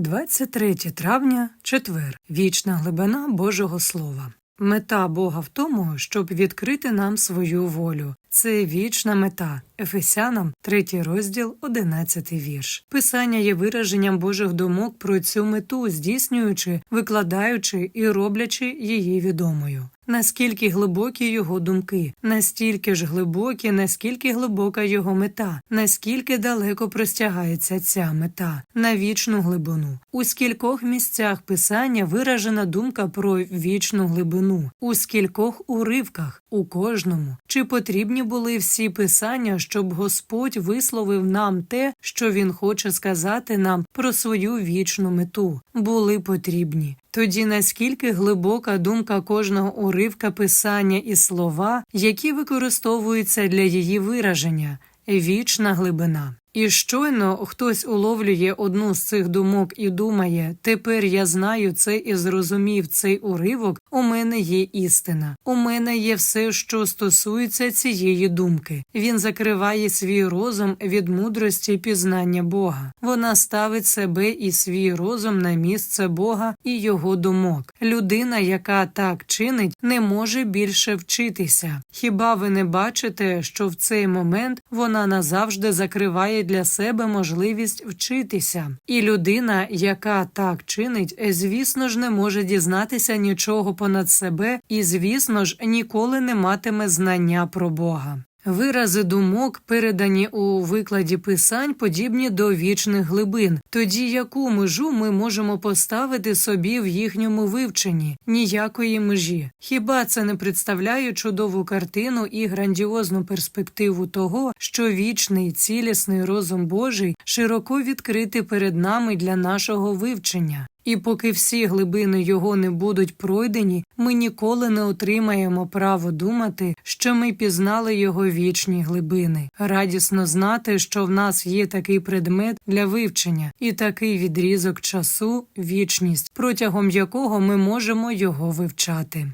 23 травня, четвер. Вічна глибина Божого Слова. Мета Бога в тому, щоб відкрити нам свою волю. Це вічна мета. Ефесянам, 3 розділ, 11 вірш. Писання є вираженням Божих думок про цю мету, здійснюючи, викладаючи і роблячи її відомою. Наскільки глибокі його думки, настільки ж глибокі, наскільки глибока його мета, наскільки далеко простягається ця мета на вічну глибину. У скількох місцях писання виражена думка про вічну глибину, у скількох уривках, у кожному. Чи потрібні були всі писання, щоб Господь висловив нам те, що Він хоче сказати нам про свою вічну мету? Були потрібні. Тоді наскільки глибока думка кожного уривка писання і слова, які використовуються для її вираження, вічна глибина. І щойно хтось уловлює одну з цих думок і думає тепер я знаю це і зрозумів цей уривок. У мене є істина. У мене є все, що стосується цієї думки. Він закриває свій розум від мудрості пізнання Бога. Вона ставить себе і свій розум на місце Бога і його думок. Людина, яка так чинить, не може більше вчитися. Хіба ви не бачите, що в цей момент вона назавжди закриває для себе можливість вчитися, і людина, яка так чинить, звісно ж, не може дізнатися нічого понад себе, і, звісно ж, ніколи не матиме знання про Бога. Вирази думок, передані у викладі писань, подібні до вічних глибин. Тоді яку межу ми можемо поставити собі в їхньому вивченні? Ніякої межі. Хіба це не представляє чудову картину і грандіозну перспективу того, що вічний цілісний розум Божий широко відкритий перед нами для нашого вивчення? І поки всі глибини його не будуть пройдені, ми ніколи не отримаємо право думати, що ми пізнали його вічні глибини. Радісно знати, що в нас є такий предмет для вивчення і такий відрізок часу, вічність, протягом якого ми можемо його вивчати.